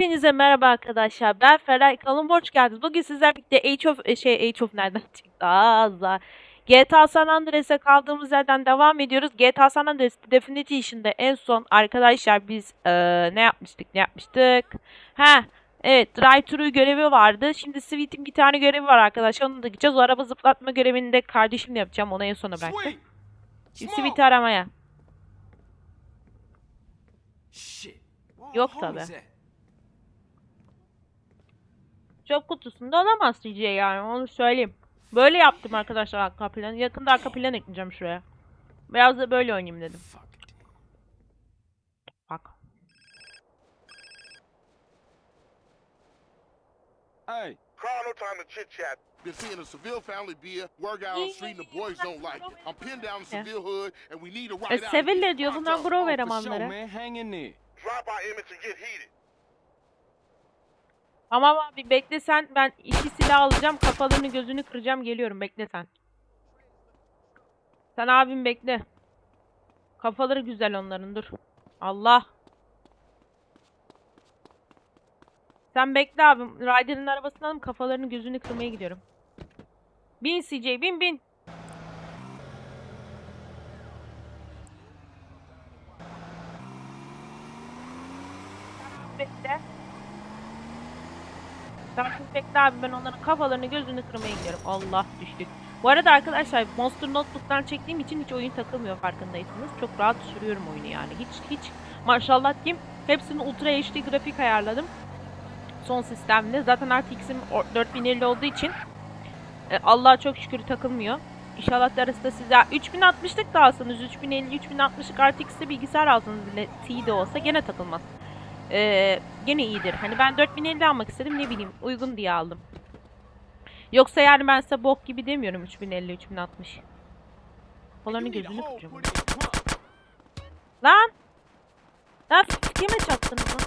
Hepinize merhaba arkadaşlar. Ben Feray. Kanalıma hoş geldiniz. Bugün sizlerle birlikte Age of e, şey Age of nereden çıktı? Ağza. GTA San Andreas'e kaldığımız yerden devam ediyoruz. GTA San Andreas Definition'da en son arkadaşlar biz eee, ne yapmıştık? Ne yapmıştık? Ha, evet, drive thru görevi vardı. Şimdi Sweet'in bir tane görevi var arkadaşlar. Onu da gideceğiz. O araba zıplatma görevini de kardeşimle yapacağım. Onu en sona bıraktım. Şimdi. Sweet'i aramaya. Yok tabi. that? Çöp kutusunda olamaz CJ yani onu söyleyeyim. Böyle yaptım arkadaşlar arka planı. Yakında arka plan ekleyeceğim şuraya. Biraz da böyle oynayayım dedim. Bak. Hey, Carl, no time to chit chat. been seeing a Seville family beer, work out on the street, and the boys don't like it. I'm pinned down in. Seville hood, and we need a E, ride out. Seville diyor bunlar Pronto. Grove for elemanları. sure, man. Hang in there. Drop by Emmett and get heated. Tamam abi bekle sen ben iki silah alacağım kafalarını gözünü kıracağım geliyorum bekle sen. Sen abim bekle. Kafaları güzel onların dur. Allah. Sen bekle abim. Ryder'ın arabasını alıp kafalarını gözünü kırmaya gidiyorum. Bin CJ bin bin. Bekle. Şimdi bekle abi ben onların kafalarını gözünü kırmaya gidiyorum. Allah düştük. Bu arada arkadaşlar Monster Notebook'tan çektiğim için hiç oyun takılmıyor farkındaysanız. Çok rahat sürüyorum oyunu yani. Hiç hiç maşallah diyeyim. Hepsini Ultra HD grafik ayarladım. Son sistemle. Zaten RTX'im o- 4050 olduğu için e, Allah'a çok şükür takılmıyor. İnşallah darısı da size 3060'lık da alsanız 3050 3060'lık RTX'li bilgisayar alsanız bile T olsa gene takılmaz. Ee, gene iyidir. Hani ben 4050 almak istedim ne bileyim uygun diye aldım. Yoksa yani ben size bok gibi demiyorum 3050 3060. Kafalarını You need a gözünü kıracağım. Lan! Lan kime çattınız lan?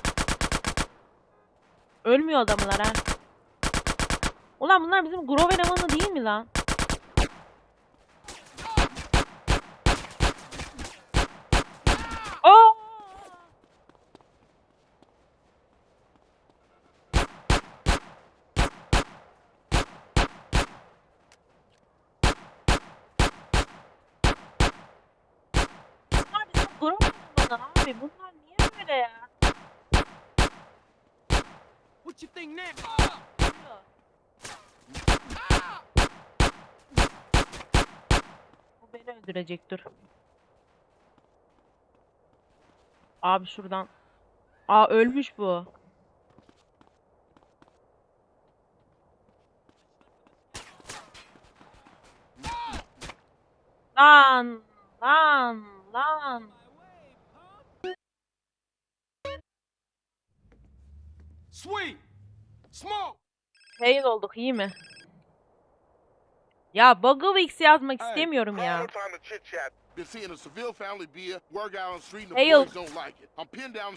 Ölmüyor adamlar ha. Ulan bunlar bizim Grove elemanı değil mi lan? Oo! Grove elemanı abi. Bunlar niye böyle ya? What you think now? Bu beni öldürecek dur. Abi şuradan. Aa ölmüş bu. Lan lan lan. Sweet. Smoke. Fail olduk iyi mi? Ya Bugglewix yazmak Hey, istemiyorum ya. Been seeing a Seville family beer, work out on the street, and the Hey, yo. boys don't like it. I'm pinned down.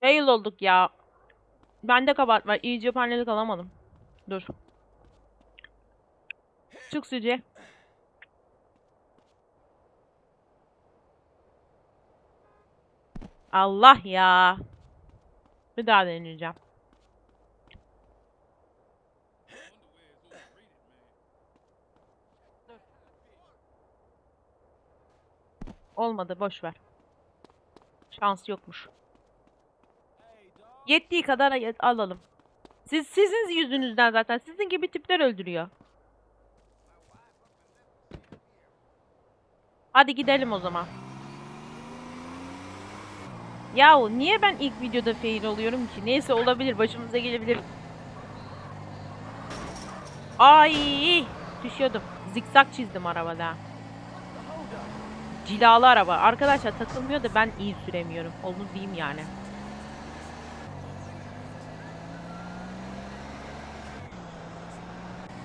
Fail olduk ya. Bende kabahat var. İyice panelik alamadım. Dur. Çık Süce. Allah ya. Bir daha deneyeceğim. Olmadı boş ver. Şans yokmuş. Yettiği kadar alalım. Siz sizin yüzünüzden zaten sizin gibi tipler öldürüyor. Hadi gidelim o zaman. Yahu niye ben ilk videoda fail oluyorum ki? Neyse olabilir başımıza gelebilir. Ay düşüyordum. Zikzak çizdim arabada. Cilalı araba. Arkadaşlar takılmıyor da ben iyi süremiyorum. Onu diyeyim yani.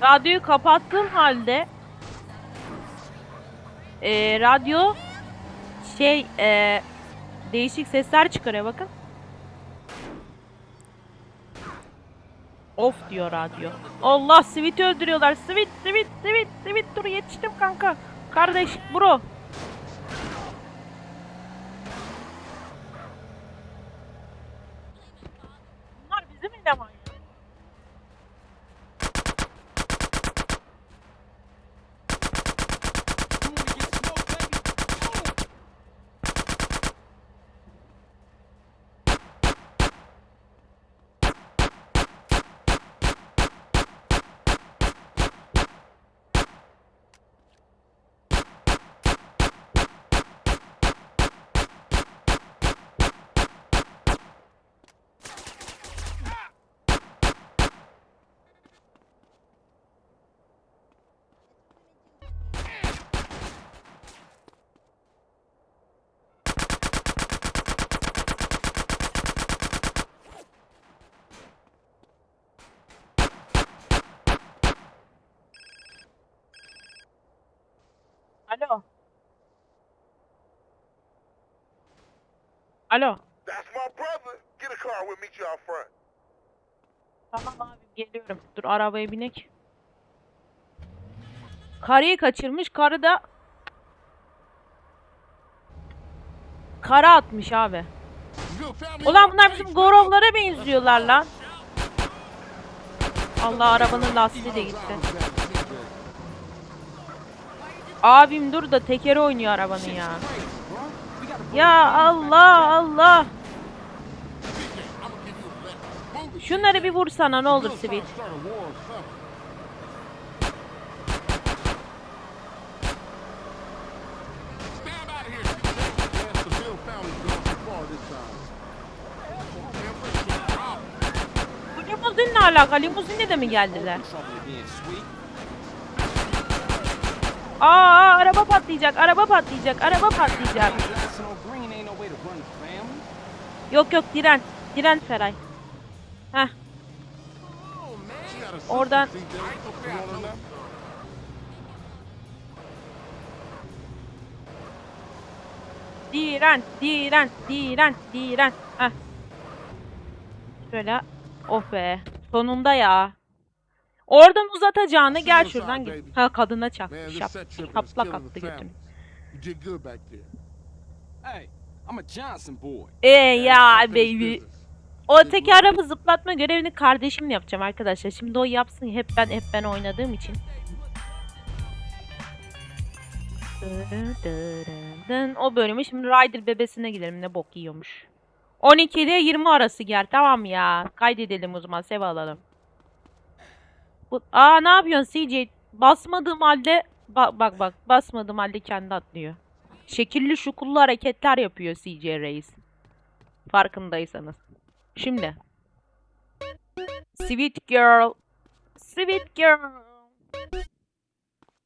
Radyoyu kapattığım halde eee, radyo şey eee, değişik sesler çıkarıyor bakın. Of diyor radyo. Allah Sweet'i öldürüyorlar. Sweet, Sweet, Sweet, Sweet dur yetiştim kanka. Kardeş bro. Alo. Alo. That's my brother. Get a car with me to our front. Tamam abi geliyorum. Dur arabaya binek. Karıyı kaçırmış. Karı da kara atmış abi. Ulan bunlar bizim Gorovlara benziyorlar lan. Allah arabanın lastiği de gitti. Abim dur da tekeri oynuyor arabanın ya. Ya Allah Allah. Şunları bir vursana ne olur out. Bu limuzinle alaka? Limuzinle de mi geldiler? Aa araba patlayacak, araba patlayacak, araba patlayacak. Yok yok diren, diren Feray. Heh, Oradan- diren, diren, diren, diren. Heh. Şöyle, oh be. Sonunda ya. Oradan uzatacağını gel şuradan git. Ha kadına this Şap, şaplak attı götünü. Ee ya baby. O teki araba zıplatma görevini kardeşimle yapacağım arkadaşlar. Şimdi o yapsın. Hep ben hep ben oynadığım için. O bölümü şimdi Ryder bebesine gidelim. Ne bok yiyormuş. 12 ile 20 arası gel. Tamam ya. Kaydedelim o zaman. Sev alalım. Bu, aa ne yapıyorsun CJ? Basmadığım halde bak bak bak basmadığım halde kendi atlıyor. Şekilli şukullu hareketler yapıyor CJ Reis. Farkındaysanız. Şimdi. Sweet girl. Sweet girl.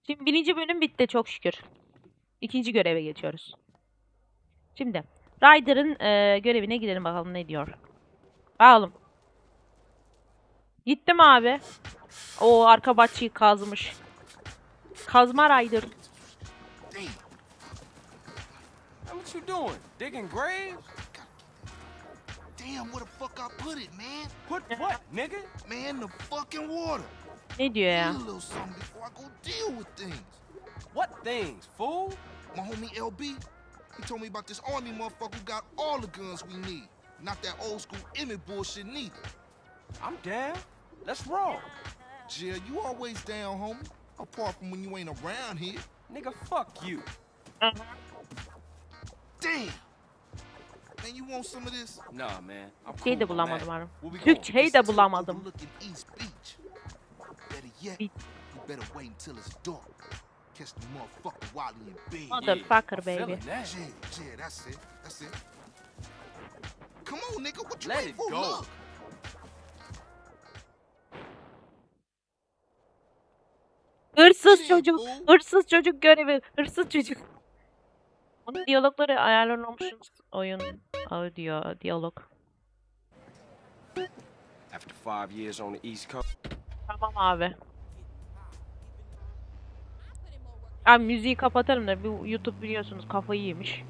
Şimdi birinci bölüm bitti çok şükür. İkinci göreve geçiyoruz. Şimdi. Ryder'ın e, görevine gidelim bakalım ne diyor. Bakalım. Gittim abi. O arka bahçeyi kazmış. Kazma Ryder. Hey, what you doing? Digging graves? Damn, where the fuck I put it, man? Put what, nigga? Man, the fucking water. Ne diyor ya? Need a little something before I go deal with things. What things, fool? My homie LB, he told me about this army motherfucker who got all the guns we need. Not that old school Emmett bullshit neither. I'm down. Let's roll. Jill, you always down, homie. Apart from when you ain't around here. Nigga, fuck you. Damn. Man, you want some of this? Nah, man. I'm Şey de cool on bulamadım that. abi. Where we going? Türkçeyi This de bulamadım. overlooking East Beach. Better yet, Beach. you better wait until it's dark. Catch the motherfucker while he in bed. Motherfucker, I'm baby. feeling that. Yeah, yeah, that's it. That's it. Come on, nigga. What you Let waiting it for? go. Look. Hırsız Shit, çocuk. Hırsız çocuk görevi. Hırsız çocuk. Onun diyalogları ayarlanmamış oyun audio diyalog. After five years on the East Coast. Tamam abi. Abi müziği kapatalım da bu YouTube biliyorsunuz kafayı yemiş.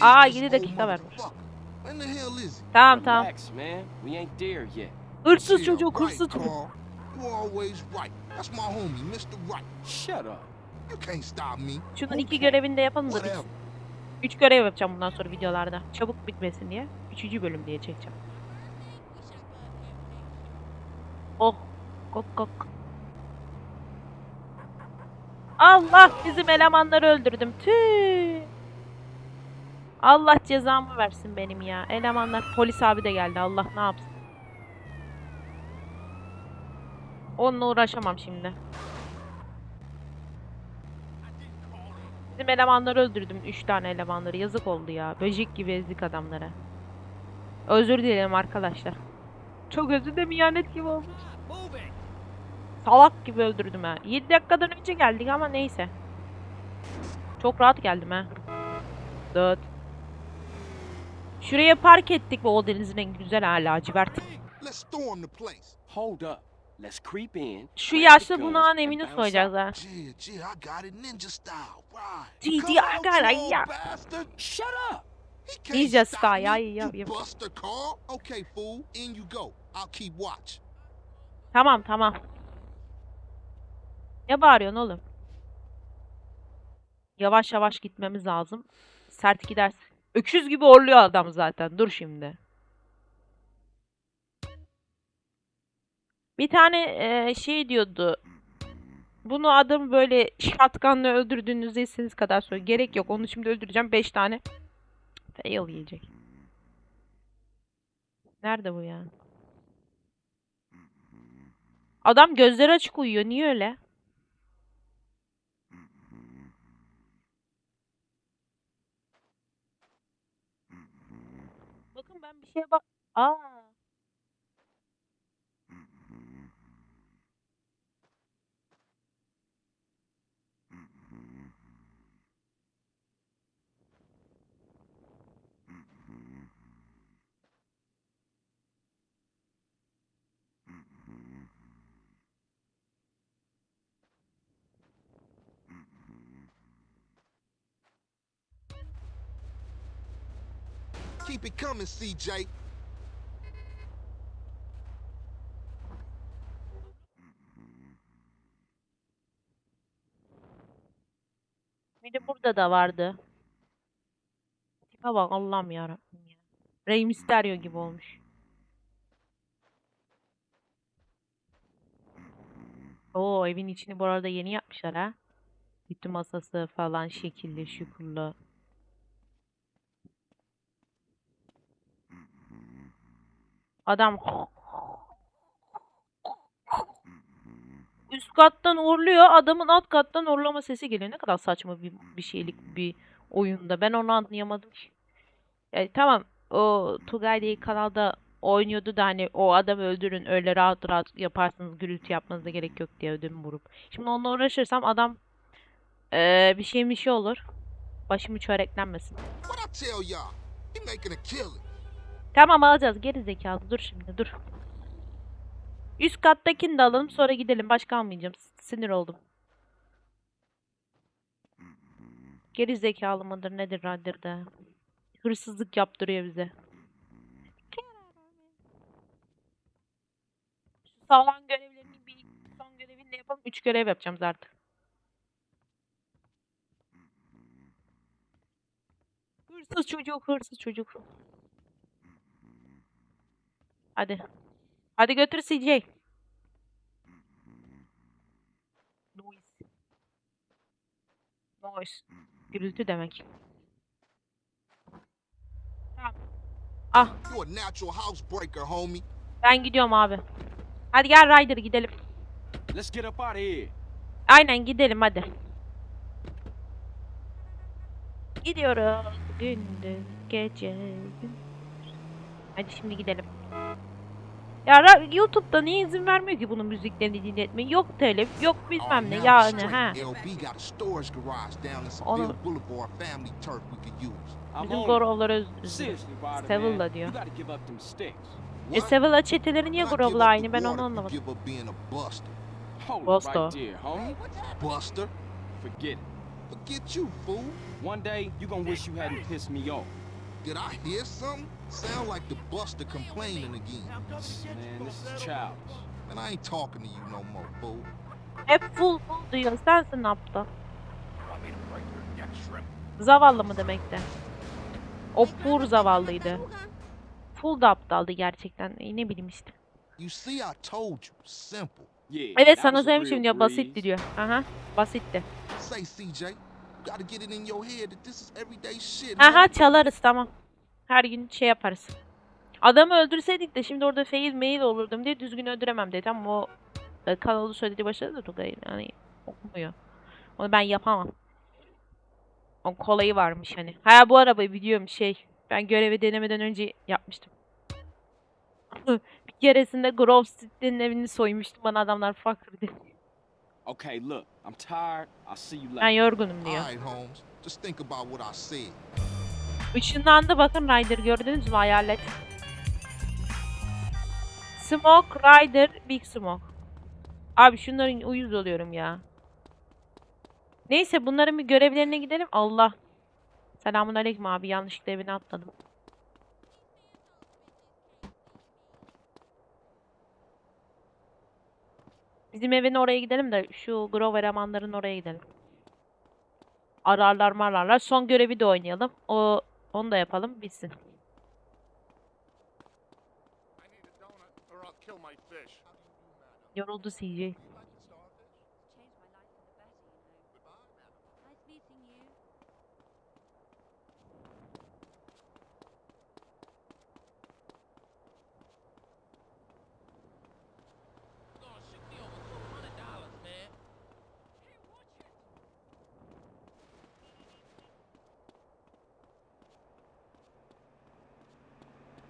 Aa, this yedi old dakika vermiş. Tamam tamam. Hırsız çocuk, hırsız çocuk. Carl. You always right. That's my homie, Mr. Right. Shut up. You can't stop me. Şunun iki görevini de yapalım da bitsin. Üç görev yapacağım bundan sonra videolarda. Çabuk bitmesin diye. Üçüncü bölüm diye çekeceğim. Oh. Kok kok. Allah bizim elemanları öldürdüm. Tüh. Allah cezamı versin benim ya. Elemanlar polis abi de geldi. Allah ne yapsın. Onunla uğraşamam şimdi. Bizim elemanları öldürdüm. Üç tane elemanları. Yazık oldu ya. Böcek gibi ezdik adamları. Özür dilerim arkadaşlar. Çok özür dilerim ihanet gibi olmuş. Salak gibi öldürdüm ha. 7 dakikadan önce geldik ama neyse. Çok rahat geldim ha. Dört. Şuraya park ettik bu o denizin en güzel ha lacivert. Let's storm the place. Hold up. Let's creep in. Şu yaşlı bunağın evini ha. Yeah, yeah, I got it ninja style. Right. Gee, Come gee, I on, got it, yeah. bastard. Shut up. He can't Ninja yap, yap. buster Carl. Okay, fool, in you go. I'll keep watch. Tamam tamam. Ne bağırıyorsun oğlum? Yavaş yavaş gitmemiz lazım. Sert gider. Öküz gibi orluyor adam zaten. Dur şimdi. Bir tane eee, şey diyordu. Bunu adam böyle shotgunla öldürdüğünüzde istediğiniz kadar söyle. Gerek yok. Onu şimdi öldüreceğim. 5 tane. Fail yiyecek. Nerede bu ya? Adam gözleri açık uyuyor. Niye öyle? Bakın ben bir şeye bak. Aa. Keep it coming, CJ. Bir de burada da vardı. Tipe bak Allah'ım yarabbim ya. Rey Mysterio gibi olmuş. Oo evin içini bu arada yeni yapmışlar ha. Bütün masası falan şekilli şukurlu. Adam üst kattan uğurluyor. Adamın alt kattan uğurlama sesi geliyor. Ne kadar saçma bir, bir şeylik bir oyunda. Ben onu anlayamadım. Yani tamam o Tugay diye kanalda oynuyordu da hani o adamı öldürün öyle rahat rahat yaparsınız gürültü yapmanıza gerek yok diye ödüm vurup. Şimdi onunla uğraşırsam adam eee, bir şey bir şey olur. Başımı çöreklenmesin. What I tell y'all? Making a killing. Tamam alacağız geri zekalı dur şimdi dur. Üst kattakini de alalım sonra gidelim. Başka almayacağım. Sinir oldum. Geri zekalı mıdır nedir raddir de. Hırsızlık yaptırıyor bize. Sağlam görevlerini bir son görevini yapalım. Üç görev yapacağım zaten. Hırsız çocuk, hırsız çocuk. Hadi. Hadi götür CJ. Noise. Noise. Gürültü demek. Tamam. Ah ben gidiyorum abi. Hadi gel Ryder gidelim. Let's get up out of here. Aynen gidelim hadi. Gidiyoruz. Gündüz gece. Hadi şimdi gidelim. Ya YouTube'da niye izin vermiyor ki bunun müziklerini dinletmeyi? Yok telif, yok bilmem ne. Yani ha. Onu- Bizim. Gorovları man. diyor. E Sevilla çeteleri niye Gorov'la aynı ben onu anlamadım. A buster. Forget. Forget you, fool. One day, you gonna wish you hadn't pissed me off. Did I hear something? Sound like the buster complaining again. Man, this is childish. Man, I ain't talking to you no more, fool. Hep full full diyor. Sensin aptal. Zavallı mı demekti? O pur zavallıydı. Full da aptaldı gerçekten. E, ne bileyim işte. You see, I told you. Simple. Yeah. Evet sana real diyor. Basitti diyor. Aha. Basitti. Say, CJ, you gotta get it in your head that this is everyday shit. Aha çalarız tamam. Her gün şey yaparız. Adamı öldürseydik de şimdi orada fail mail olurdum diye düzgün öldüremem dedi ama o e, kanalı söylediği başladı da Tugay yani okumuyor. Onu ben yapamam. O kolayı varmış hani. Ha bu arabayı biliyorum şey. Ben görevi denemeden önce yapmıştım. bir keresinde Grove Street'in evini soymuştum bana adamlar fucker dedi. Okay, look, I'm tired. I'll see you Ben later. yorgunum diyor. All right, Holmes. Just think about what I said. Işınlandı bakın Ryder gördünüz mü hayalet. Smoke Ryder Big Smoke. Abi şunların uyuz oluyorum ya. Neyse bunların bir görevlerine gidelim. Allah. Selamun aleyküm abi. Yanlışlıkla evine atladım. Bizim evin oraya gidelim de şu Grover Amanların oraya gidelim. Ararlar mararlar. Son görevi de oynayalım. O onu da yapalım bitsin. I need a donut or I'll kill my fish. Yoruldu CJ. changed my life for the better, you know. Nice meeting you.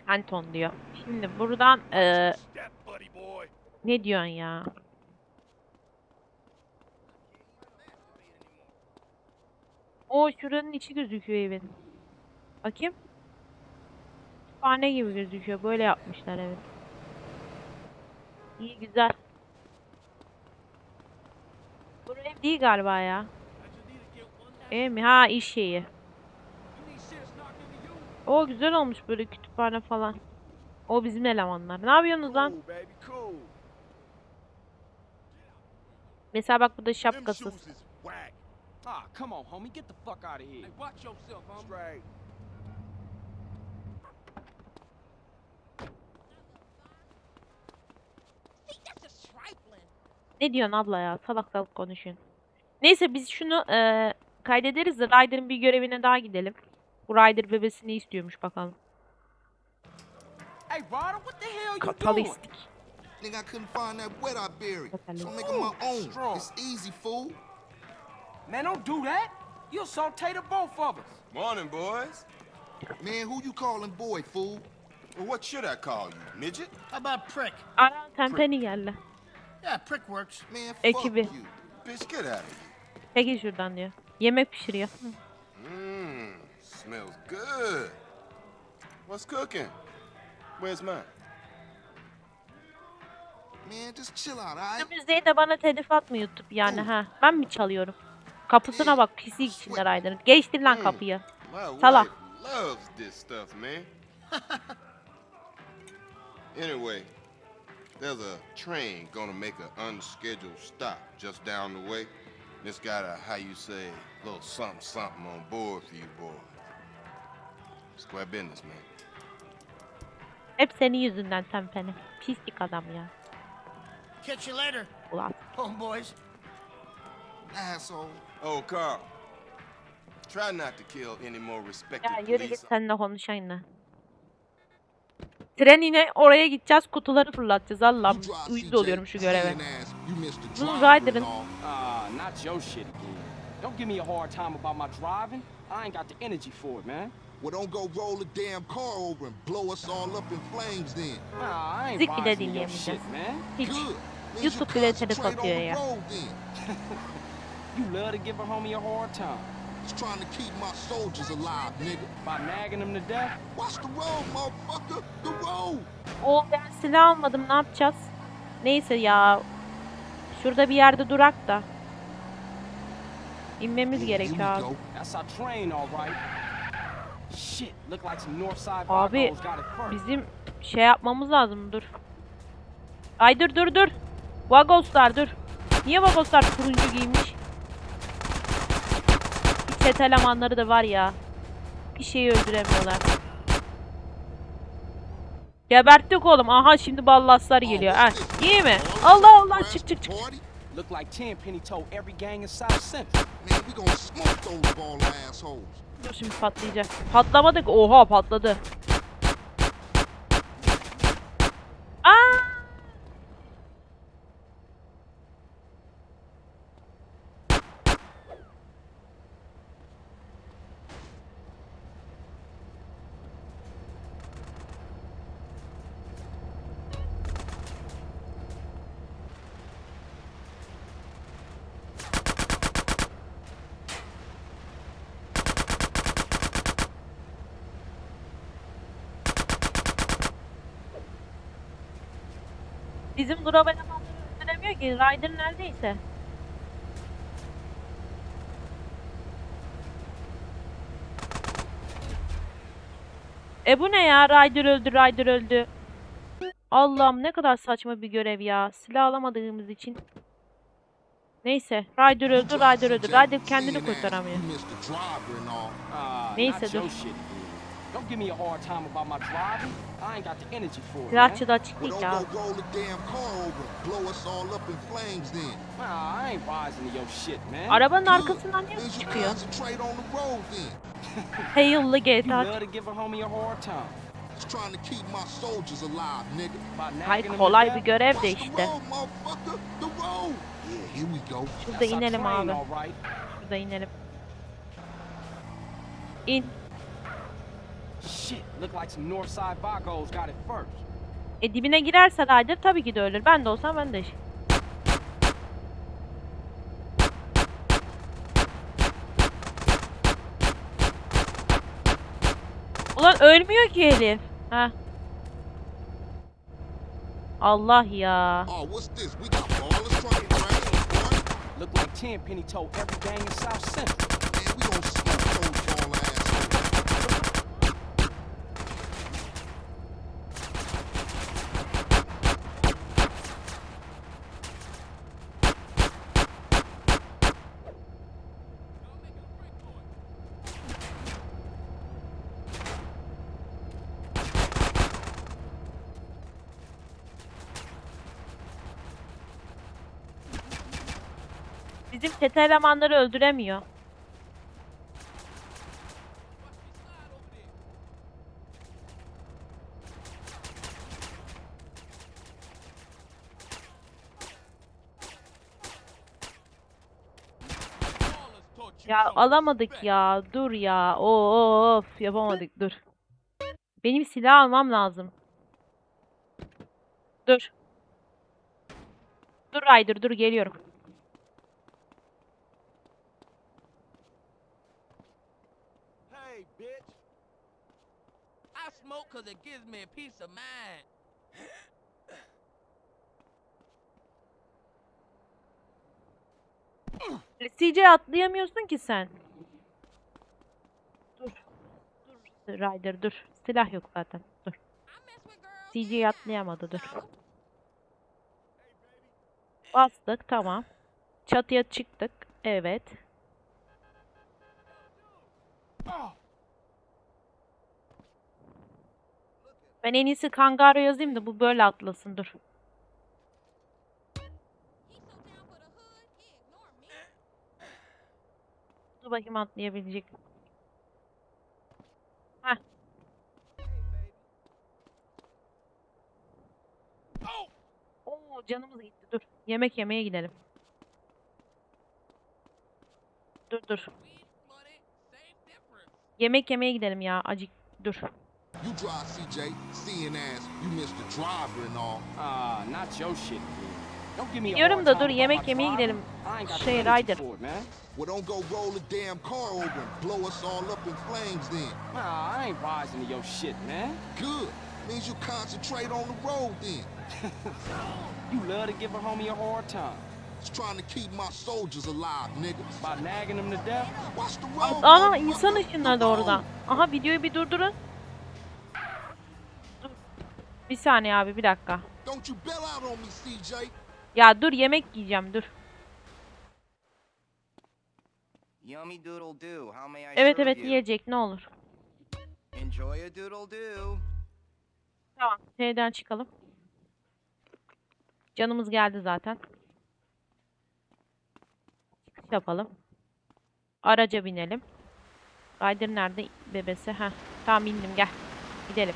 Anton diyor. Şimdi buradan boy. ne diyorsun ya? O şuranın içi gözüküyor evin. Bakayım. Kütüphane gibi gözüküyor. Böyle yapmışlar evet. İyi güzel. Bu ev değil galiba ya. Ev mi? Ha iş yeri. O güzel olmuş böyle kütüphane falan. O bizim elemanlar. Ne yapıyorsunuz lan? Cool. Mesela bak bu da şapkasız. Ne diyorsun abla ya? Salak salak konuşuyorsun. Neyse biz şunu eee, kaydederiz de Ryder'ın bir görevine daha gidelim. Bu Ryder bebesini istiyormuş bakalım. Hey, Ryder, what the hell you Kapalı doing? istik. Nigga, I couldn't find that wet I buried. So I'm making my own. It's easy, fool. Man, don't do that. You'll saute the both of us. Morning, boys. Man, who you calling boy, fool? Well, what should I call you, midget? How about prick? Ara Tempeni geldi. Yeah, prick works. Man, fuck Ekibi. you. Bitch, get out of here. Peki şuradan diyor. Yemek pişiriyor. Mmm, smells good. What's cooking? Where's mine? Man, just chill out, alright? Müziği de bana telif atmıyor YouTube yani ha. Ben mi çalıyorum? Kapısına bak pislik içinde Ryder'ın. Geçtir lan kapıyı. My Salak. wife loves this stuff, man. anyway, there's a train gonna make an unscheduled stop just down the way. It's got a, how you say, little something something on board for you boys. Square business, man. Hep senin yüzünden Tempeni. Pislik adam ya. Catch you later, Ulan. homeboys. Asshole. Oh, Carl. Try not to kill any more respected Ya yürü police git seninle konuşayım Tren yine oraya gideceğiz kutuları fırlatacağız Allah'ım. You drive, Uyuz oluyorum şu göreve. Saying ass, You missed the Bunun all. Ah, not your shit again. Don't give me a hard time about my driving. I ain't got the energy for it, man. Well, don't go roll the damn car over and blow us all up in flames then. Nah, I ain't Müzik bile your dinleyemeyeceğiz. shit, man. Hiç. Good. Means YouTube you bile telif concentrate atıyor on ya. the road then. You love to give a homie a hard time Just trying to keep my soldiers alive, nigga. by nagging them to death. Watch the road, motherfucker. The road. O ben silah almadım ne yapacağız? Neyse ya. Şurada bir yerde durak da. İnmemiz Here gerekiyor we abi. go. That's our train, all right. Shit, look like some Northside Abi vagos got it first. bizim şey yapmamız lazım dur. Ay dur dur dur. Vagoslar dur. Niye Vagoslar turuncu giymiş? Bir Çete elemanları da var ya. Bir şeyi öldüremiyorlar. Geberttik oğlum. Aha şimdi ballaslar geliyor. Ha, iyi mi? All Allah Allah çık çık çık. Look like Tenpenny told every gang in South Central. Man, we gonna smoke those ball assholes. Şimdi patlayacak. Patlamadık. Oha patladı. Aa! Bizim global elemanları öldüremiyor ki. Ryder neredeyse. E bu ne ya? Ryder öldü, Ryder öldü. Allah'ım ne kadar saçma bir görev ya. Silah alamadığımız için. Neyse. Ryder öldü, Ryder öldü. Ryder kendini kurtaramıyor. Ah, Neyse, dur. Don't give me a hard time about my driving. I ain't got the energy for it, man. Silahçı da açık Well, don't go roll the damn car over. Blow us all up in flames then. Nah, I ain't rising to your shit, man. Arabanın arkasından niye you çıkıyor? concentrate on the road then. You GTA. love to give a homie a hard time. Just trying to keep my soldiers alive, nigga. By nagging Hayır them to kolay bir görev de işte. Şurada inelim abi. Şurada inelim. İn. Shit, look like some Northside Vagos got it first. E dibine girerse Ryder tabii ki de ölür. Ben de olsam ben de. Ulan ölmüyor ki herif. Ha. Allah ya. Oh, what's this? We got ballers trying to crash us, boy. Look like Tenpenny told every gang in South Central. Man, we don't smoke those ball assholes. Bizim çete elemanları öldüremiyor. Ya alamadık ya. Dur ya. Of yapamadık. Dur. Benim silah almam lazım. Dur. Dur Ryder dur geliyorum. Hey, bitch. I smoke 'cause it gives me peace of mind. CJ atlayamıyorsun ki sen. Dur. Dur Ryder dur. Silah yok zaten. Dur. CJ atlayamadı dur. Bastık tamam. Çatıya çıktık. Evet. Ben en iyisi Kangaro yazayım da bu böyle atlasın dur. Dur bakayım atlayabilecek. Heh. Oo canımız gitti dur. Yemek yemeye gidelim. Dur dur. Yemek yemeye gidelim ya acık dur. You drive, CJ. Seeing as you missed the driver and all. Ah, not your shit hard da dur yemek yemeye gidelim. Şey Ryder. Well, don't go roll the damn car over and blow us all up in flames then. Nah, I ain't rising to your shit, man. Good. Means you concentrate on the road then. You love to give a homie a hard time. Just trying to keep my soldiers alive, nigga. By nagging them to death. Watch the road. Aa insan ışınladı oradan. Aha videoyu bir durdurun. Bir saniye abi bir dakika. Ya dur yemek yiyeceğim dur. Evet evet yiyecek ne olur. Tamam T'den çıkalım. Canımız geldi zaten. Çıkış yapalım. Araca binelim. Ryder nerede bebesi? Heh. Tamam bindim gel. Gidelim.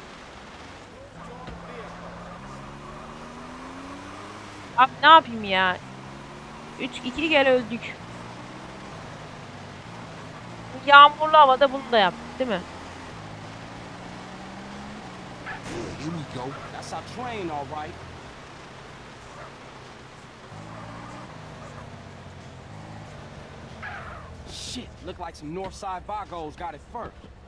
Abi ne yapayım ya? 3 2 kere öldük. Yağmurlu havada bunu da yaptık değil mi? Shit, look like some Northside Vagos got it first.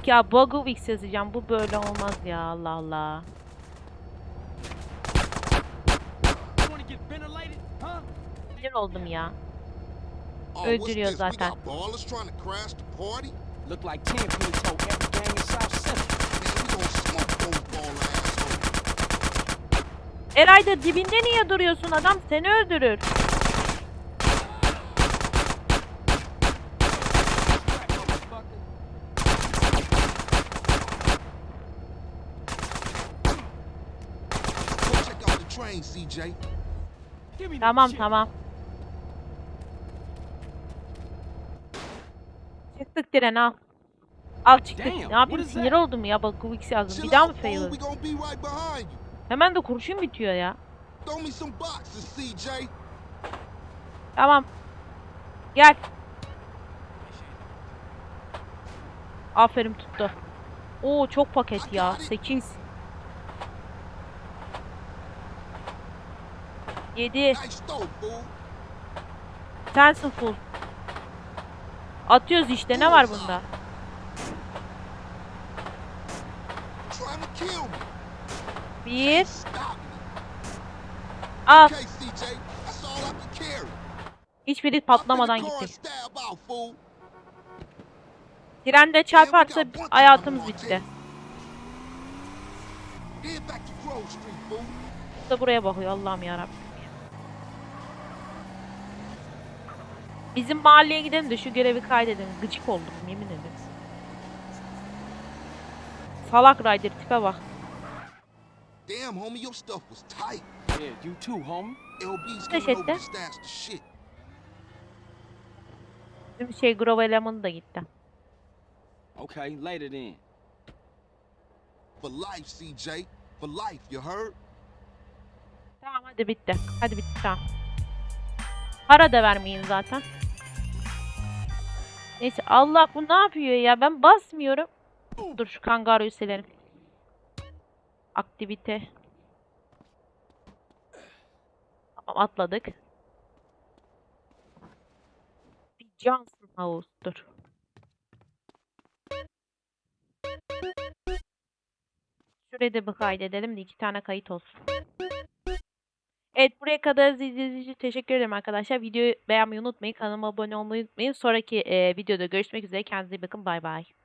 Yok ya Bogovix yazacağım. Bu böyle olmaz ya Allah Allah. Sinir oldum ya. Öldürüyor zaten. Eray da dibinde niye duruyorsun? Adam seni öldürür. motherfucker. Go train, CJ. Give me the Tamam tamam. Çıktık diren al. Al çıktık. Damn, ne yapayım sinir oldum ya Bogovix yazdım. Chill Bir daha mı fail? Hemen de kurşun bitiyor ya. Throw me some boxes, CJ. Tamam. Gel. Aferin tuttu. Oo çok paket ya. 8. 7. Nice throw, fool. Sensin full. Atıyoruz işte. Ne var bunda? Bir. Al. Hiçbiri patlamadan gitti. Trende çarparsa hayatımız bitti. Bu da buraya bakıyor Allah'ım yarabbim. Bizim mahalleye gidelim de şu görevi kaydedelim. Gıcık oldum yemin ederim. Salak Ryder tipe bak. Damn, homie, your stuff was tight. Yeah, you too, homie. LB's coming over to stash the shit. Bizim şey Grove elemanı da gitti. Okay, later then. For life, CJ. For life, you heard? Tamam hadi bitti. Hadi bitti tamam. Para da vermeyin zaten. Neyse Allah bu ne yapıyor ya? Ben basmıyorum. Dur şu kangaroyu silelim. Aktivite. Tamam atladık. Bir Johnson House dur. Şuraya da bir kaydedelim de iki tane kayıt olsun. Evet buraya kadar izlediğiniz için teşekkür ederim arkadaşlar. Videoyu beğenmeyi unutmayın. Kanalıma abone olmayı unutmayın. Sonraki e, videoda görüşmek üzere. Kendinize iyi bakın. Bay bay.